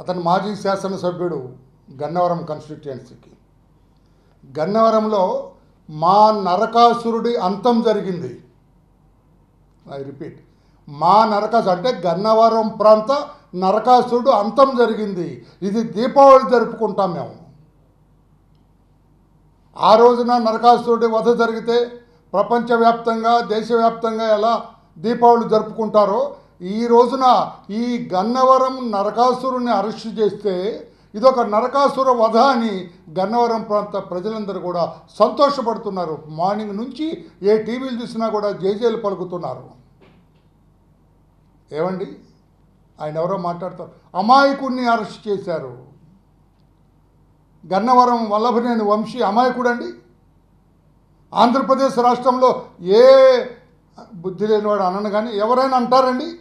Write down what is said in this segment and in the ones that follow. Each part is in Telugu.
అతను మాజీ శాసనసభ్యుడు గన్నవరం కాన్స్టిట్యుయెన్సీకి గన్నవరంలో మా నరకాసురుడి అంతం జరిగింది. ఐ రిపీట్ మా నరకాసు అంటే గన్నవరం ప్రాంత నరకాసురుడు అంతం జరిగింది. ఇది దీపావళి జరుపుకుంటాం మేము. ఆ రోజున నరకాసురుడి వధ జరిగితే ప్రపంచవ్యాప్తంగా దేశవ్యాప్తంగా ఎలా దీపావళి జరుపుకుంటారో ఈ రోజున ఈ గన్నవరం నరకాసురుని అరెస్ట్ చేస్తే ఇదొక నరకాసుర వధ అని గన్నవరం ప్రాంత ప్రజలందరూ కూడా సంతోషపడుతున్నారు. మార్నింగ్ నుంచి ఏ టీవీలు చూసినా కూడా జేజేలు పలుకుతున్నారు. ఏమండి? ఆయన ఎవరో మాట్లాడతారు. అమాయకుడిని అరెస్ట్ చేశారు. గన్నవరం వల్లభనేని వంశీ అమాయకుడండి? ఆంధ్రప్రదేశ్ రాష్ట్రంలో ఏ బుద్ధి లేనివాడు అనను కానీ ఎవరైనా అంటారండి?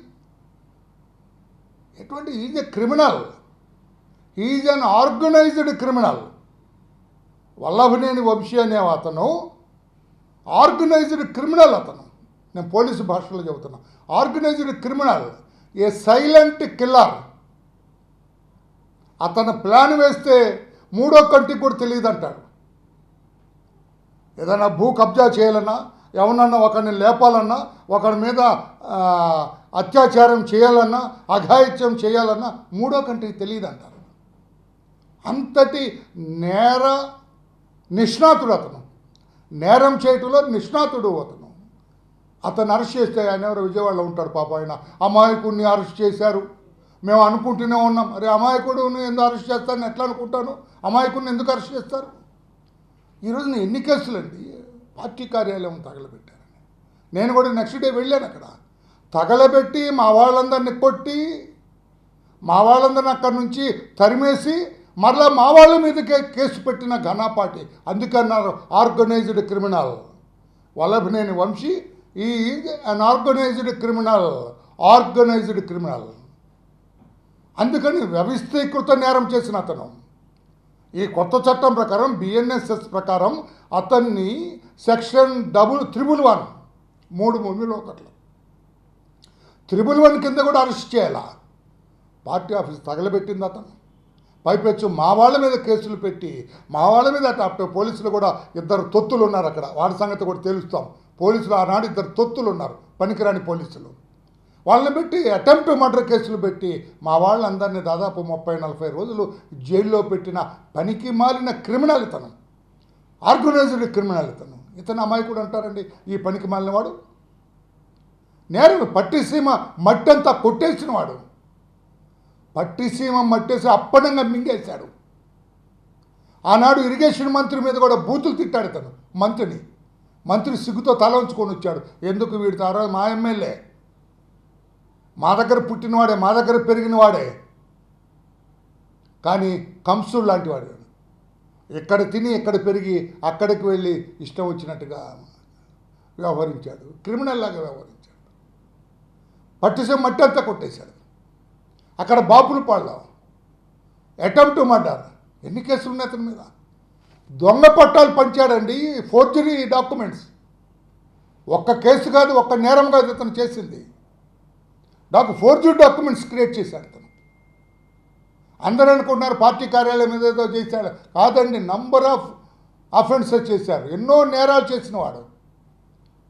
ఎటువంటి is a criminal is an organised criminal Vallabhaneni Vamsi అనే అతను ఆర్గనైజ్డ్ క్రిమినల్ అతను. నేను పోలీసు భాషలో చెబుతున్నా. ఆర్గనైజ్డ్ క్రిమినల్ ఏ సైలెంట్ కిల్లర్ అతను ప్లాన్ వేస్తే మూడో కంటికి కూడా తెలియదు అంటాడు ఏదైనా భూ కబ్జా చేయాలన్నా ఎవరన్నా ఒకరిని లేపాలన్నా ఒకరి మీద అత్యాచారం చేయాలన్నా అఘాయిత్యం చేయాలన్నా మూడో కంటికి తెలియదు అంటారు అంతటి నేర నిష్ణాతుడు అతను. నేరం చేయటంలో నిష్ణాతుడు అతను. అతను అరెస్ట్ చేస్తే ఆయన ఎవరు విజయవాడలో ఉంటాడు పాప ఆయన. అమాయకుడిని అరెస్ట్ చేశారు. మేము అనుకుంటూనే ఉన్నాం. అరే అమాయకుడిని ఎందుకు అరెస్ట్ చేస్తాను ఎట్లా అనుకుంటాను? అమాయకుడిని ఎందుకు అరెస్ట్ చేస్తారు? ఈరోజు ఎన్ని కేసులండి? పార్టీ కార్యాలయం తగలబెట్టారని. నేను కూడా నెక్స్ట్ డే వెళ్ళాను అక్కడ. తగలబెట్టి మా వాళ్ళందరిని కొట్టి మా వాళ్ళందరిని అక్కడి నుంచి తరిమేసి మరలా మా వాళ్ళ మీదకే కేసు పెట్టిన ఘనాపాటి అందుకన్నారు ఆర్గనైజ్డ్ క్రిమినల్ వల్లభనేని వంశీ ఈ an organised criminal organised criminal అందుకని వ్యవస్థీకృత నేరం చేసిన అతను. ఈ కొత్త చట్టం ప్రకారం బిఎన్ఎస్ఎస్ ప్రకారం అతన్ని సెక్షన్ డబుల్ త్రిబుల్ వన్ మూడు మూడు ఒకట్లో. త్రిబుల్ వన్ కింద కూడా అరెస్ట్ చేయాల? పార్టీ ఆఫీస్ తగలబెట్టింది అతను. పైపెచ్చు మా వాళ్ళ మీద కేసులు పెట్టి మా వాళ్ళ మీద అప్పుడు పోలీసులు కూడా ఇద్దరు తొత్తులు ఉన్నారు అక్కడ. వాడి సంగతి కూడా తెలుస్తాం. పోలీసులు ఆనాడు ఇద్దరు తొత్తులు ఉన్నారు పనికిరాని పోలీసులు. వాళ్ళని పెట్టి అటెంప్ట్ మర్డర్ కేసులు పెట్టి మా వాళ్ళందరినీ దాదాపు ముప్పై నలభై రోజులు జైల్లో పెట్టిన పనికి మాలిన క్రిమినల్ ఇతను. ఆర్గనైజ్డ్ క్రిమినల్ ఇతను. ఇతను అమాయకుడు అంటారండి. ఈ పనికి మాలిన వాడు నేరం పట్టిసీమ మట్టంతా కొట్టేసిన వాడు. పట్టిసీమ మట్టేసి అప్పనంగా మింగేశాడు. ఆనాడు ఇరిగేషన్ మంత్రి మీద కూడా బూతులు తిట్టాడు తను మంత్రిని. మంత్రి సిగ్గుతో తల ఉంచుకొని వచ్చాడు. ఎందుకు వీడి తర్వాత మా ఎమ్మెల్యే. మా దగ్గర పుట్టినవాడే మా దగ్గర పెరిగినవాడే. కానీ కంసుడు లాంటివాడు ఎక్కడ ఇక్కడ తిని ఇక్కడ పెరిగి అక్కడికి వెళ్ళి ఇష్టం వచ్చినట్టుగా వ్యవహరించాడు. క్రిమినల్ లాగా వ్యవహరించాడు. పట్టిసే మట్టి అంతా కొట్టేశాడు. అక్కడ బాపులు పాళ్ళం అటెంప్ట్ మర్డర్. ఎన్ని కేసులు ఉన్నాయి అతని మీద? దొంగ పట్టాలు పంచాడండి ఫోర్జరీ డాక్యుమెంట్స్. ఒక్క కేసు కాదు ఒక్క నేరం కాదు ఇతను చేసింది. నాకు ఫోర్జరీ డాక్యుమెంట్స్ క్రియేట్ చేశాడు అతను. అందరూ అనుకుంటున్నారు పార్టీ కార్యాలయం మీద ఏదో చేశాడు. కాదండి నంబర్ ఆఫ్ అఫెన్సెస్ చేశారు. ఎన్నో నేరాలు చేసిన వాడు.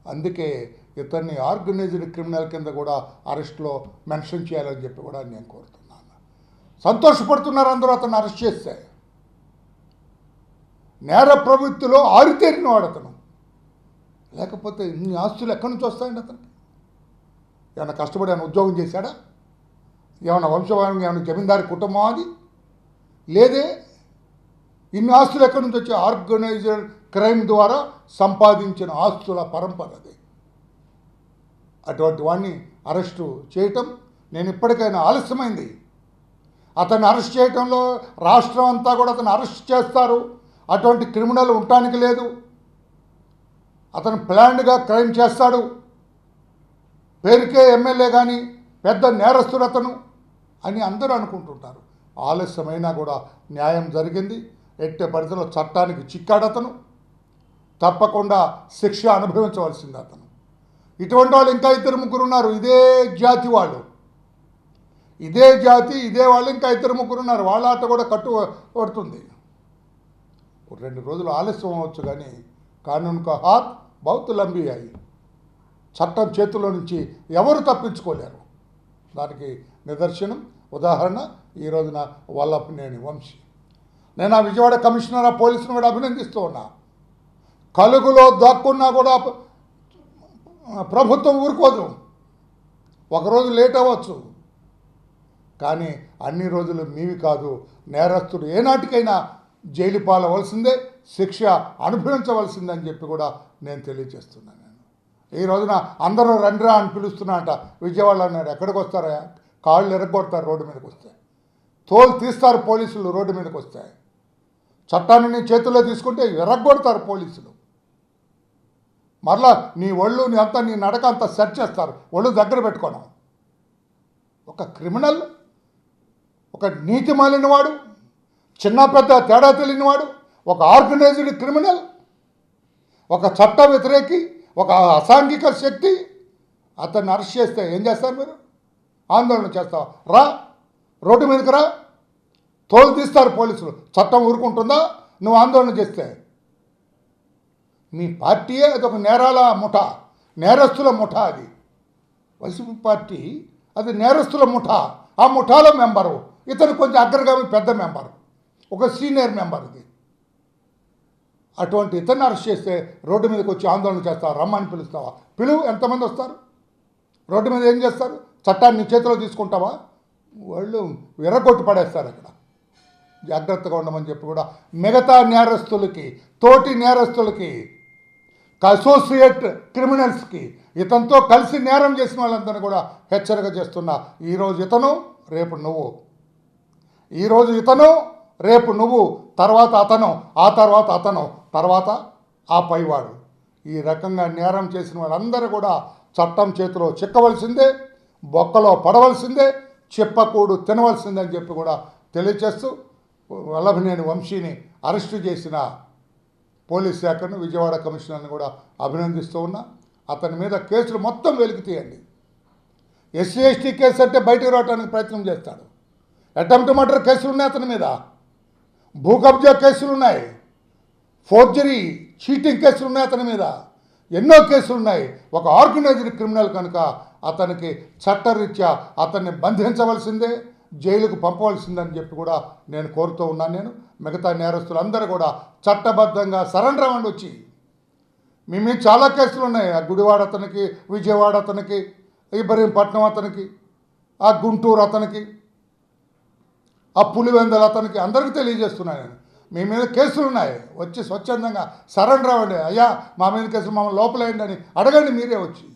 అందుకే ఇతన్ని ఆర్గనైజ్డ్ క్రిమినల్ కింద కూడా అరెస్ట్లో మెన్షన్ చేయాలని చెప్పి కూడా నేను కోరుతున్నాను. సంతోషపడుతున్నారు అందరూ అతను అరెస్ట్ చేస్తే. నేర ప్రవృత్తిలో ఆరితేరిన వాడు అతను. లేకపోతే ఇన్ని ఆస్తులు ఎక్కడి నుంచి వస్తాయండి అతనికి? ఏమైనా కష్టపడి ఏమైనా ఉద్యోగం చేశాడా? ఏమైనా వంశవాహనం ఏమైనా జమీందారి కుటుంబం అది? లేదే. ఇన్ని ఆస్తులు ఎక్కడి నుంచి వచ్చి ఆర్గనైజ్డ్ క్రైమ్ ద్వారా సంపాదించిన ఆస్తుల పరంపర అది. అటువంటి వాడిని అరెస్టు చేయటం నేను ఇప్పటికైనా ఆలస్యమైంది. అతన్ని అరెస్ట్ చేయటంలో రాష్ట్రం అంతా కూడా అతను అరెస్ట్ చేస్తారు. అటువంటి క్రిమినల్ ఉండటానికి లేదు. అతను ప్లాన్డ్గా క్రైమ్ చేస్తాడు. పేరుకే ఎమ్మెల్యే కానీ పెద్ద నేరస్తుడు అతను అని అందరూ అనుకుంటుంటారు. ఆలస్యమైనా కూడా న్యాయం జరిగింది. ఎట్టే పరిధిలో చట్టానికి చిక్కాడు అతను తప్పకుండా శిక్ష అనుభవించవలసింది అతను. ఇటువంటి వాళ్ళు ఇంకా ఇద్దరు ముగ్గురు ఉన్నారు. ఇదే జాతి వాళ్ళు. ఇదే జాతి ఇదే వాళ్ళు ఇంకా ఇద్దరు ముగ్గురు ఉన్నారు. వాళ్ళ ఆట కూడా కట్టు పడుతుంది ఒక రెండు రోజులు ఆలస్యం అవ్వచ్చు కానీ కానూన్ కా హాత్ బౌత్ లంబీ అయ్యి చట్టం చేతిలో నుంచి ఎవరు తప్పించుకోలేరు. దానికి నిదర్శనం ఉదాహరణ ఈ రోజున వల్లభనేని వంశీ. నేను ఆ విజయవాడ కమిషనర్ ఆ పోలీసును కూడా అభినందిస్తూ ఉన్నా. కలుగులో దాక్కున్నా కూడా ప్రభుత్వం ఊరుకోదు. ఒకరోజు లేట్ అవ్వచ్చు. కానీ అన్ని రోజులు మీవి కాదు నేరస్తుడు ఏనాటికైనా జైలు పాలవలసిందే శిక్ష అనుభవించవలసిందని చెప్పి కూడా నేను తెలియజేస్తున్నాను నేను. ఈ రోజున అందరూ రండిరా అని పిలుస్తున్నాట విజయవాడలో అన్నారు ఎక్కడికి వస్తారా? కాళ్ళు ఎరగొడతారు రోడ్డు మీదకి వస్తే. తోలు తీస్తారు పోలీసులు రోడ్డు మీదకి వస్తాయి చట్టాన్ని నీ చేతుల్లో తీసుకుంటే ఎరగొడతారు పోలీసులు. మరలా నీ ఒళ్ళు నీ అంతా నీ నడక అంతా సెట్ చేస్తారు. ఒళ్ళు దగ్గర పెట్టుకోను ఒక క్రిమినల్ ఒక నీతి మాలినవాడు చిన్న పెద్ద తేడా తెలియనివాడు ఒక ఆర్గనైజ్డ్ క్రిమినల్ ఒక చట్ట వ్యతిరేకి ఒక అసాంఘిక శక్తి అతన్ని అరెస్ట్ చేస్తే ఏం చేస్తారు మీరు? ఆందోళన చేస్తావా? రా రోడ్డు మీదకి రా. తోలు తీస్తారు పోలీసులు. చట్టం ఊరుకుంటుందా? నువ్వు ఆందోళన చేస్తే మీ పార్టీయే అదొక నేరాల ముఠ నేరస్తుల ముఠ అది. వైసీపీ పార్టీ అది నేరస్తుల ముఠ ఆ ముఠాలో మెంబరు. ఇతను కొంచెం అగ్రగామి పెద్ద మెంబరు. ఒక సీనియర్ మెంబర్ ఇది. అటువంటి ఇతన్ని అరెస్ట్ చేస్తే రోడ్డు మీదకి వచ్చి ఆందోళన చేస్తావా రమ్మని పిలుస్తావా? పిలువు ఎంతమంది వస్తారు? రోడ్డు మీద ఏం చేస్తారు? చట్టాన్ని చేతిలో తీసుకుంటావా? వాళ్ళు విరగొట్టి పడేస్తారు అక్కడ. జాగ్రత్తగా ఉండమని చెప్పి కూడా మిగతా నేరస్తులకి తోటి నేరస్తులకి అసోసియేట్ క్రిమినల్స్కి ఇతనితో కలిసి నేరం చేసిన వాళ్ళందరినీ కూడా హెచ్చరిక చేస్తున్నా ఈరోజు ఇతను రేపు నువ్వు. ఈరోజు ఇతను రేపు నువ్వు తర్వాత అతను ఆ తర్వాత అతను తర్వాత ఆ పైవాడు. ఈ రకంగా నేరం చేసిన వాళ్ళందరూ కూడా చట్టం చేతిలో చిక్కవలసిందే బొక్కలో పడవలసిందే చెప్పకూడు తినవలసిందే అని చెప్పి కూడా తెలియచేస్తూ వల్లభనేని వంశీని అరెస్టు చేసిన పోలీస్ శాఖను విజయవాడ కమిషనర్ని కూడా అభినందిస్తూ ఉన్నా. అతని మీద కేసులు మొత్తం వెలికి తీయండి. ఎస్సీ ఎస్టీ కేసు అంటే బయటకు రావడానికి ప్రయత్నం చేస్తాడు. అటెంప్ట్ మర్డర్ కేసులు ఉన్నాయి అతని మీద. భూ కబ్జా కేసులు ఉన్నాయి. ఫోర్జరీ చీటింగ్ కేసులు ఉన్నాయి అతని మీద. ఎన్నో కేసులు ఉన్నాయి. ఒక ఆర్గనైజ్డ్ క్రిమినల్ కనుక అతనికి చట్టరీత్యా అతన్ని బంధించవలసిందే. జైలుకు పంపవలసిందని చెప్పి కూడా నేను కోరుతూ ఉన్నాను నేను. మిగతా నేరస్తులందరూ కూడా చట్టబద్ధంగా సరెండర్ అవ్వండి వచ్చి. మీ మీద చాలా కేసులు ఉన్నాయి. ఆ గుడివాడ అతనికి విజయవాడ అతనికి ఇబ్రహీంపట్నం అతనికి ఆ గుంటూరు అతనికి ఆ పులివెందల అతనికి అందరికీ తెలియజేస్తున్నాను నేను. మీ మీద కేసులు ఉన్నాయి. వచ్చి స్వచ్ఛందంగా సరెండర్ అవ్వండి. అయ్యా మా మీద కేసులు మమ్మల్ని లోపలేయండి అని అడగండి మీరే వచ్చి.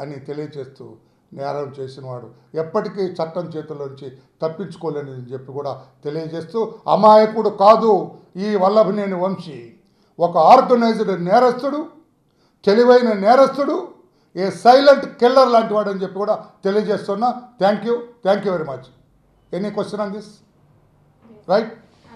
అని తెలియజేస్తూ నేరం చేసినవాడు ఎప్పటికీ చట్టం చేతుల్లోంచి తప్పించుకోలేని చెప్పి కూడా తెలియజేస్తూ అమాయకుడు కాదు ఈ వల్లభనేని వంశీ. ఒక ఆర్గనైజ్డ్ నేరస్తుడు తెలివైన నేరస్తుడు ఏ సైలెంట్ కిల్లర్ లాంటి వాడు అని చెప్పి కూడా తెలియజేస్తున్నా. Thank you thank you very much. Any question on this? Right?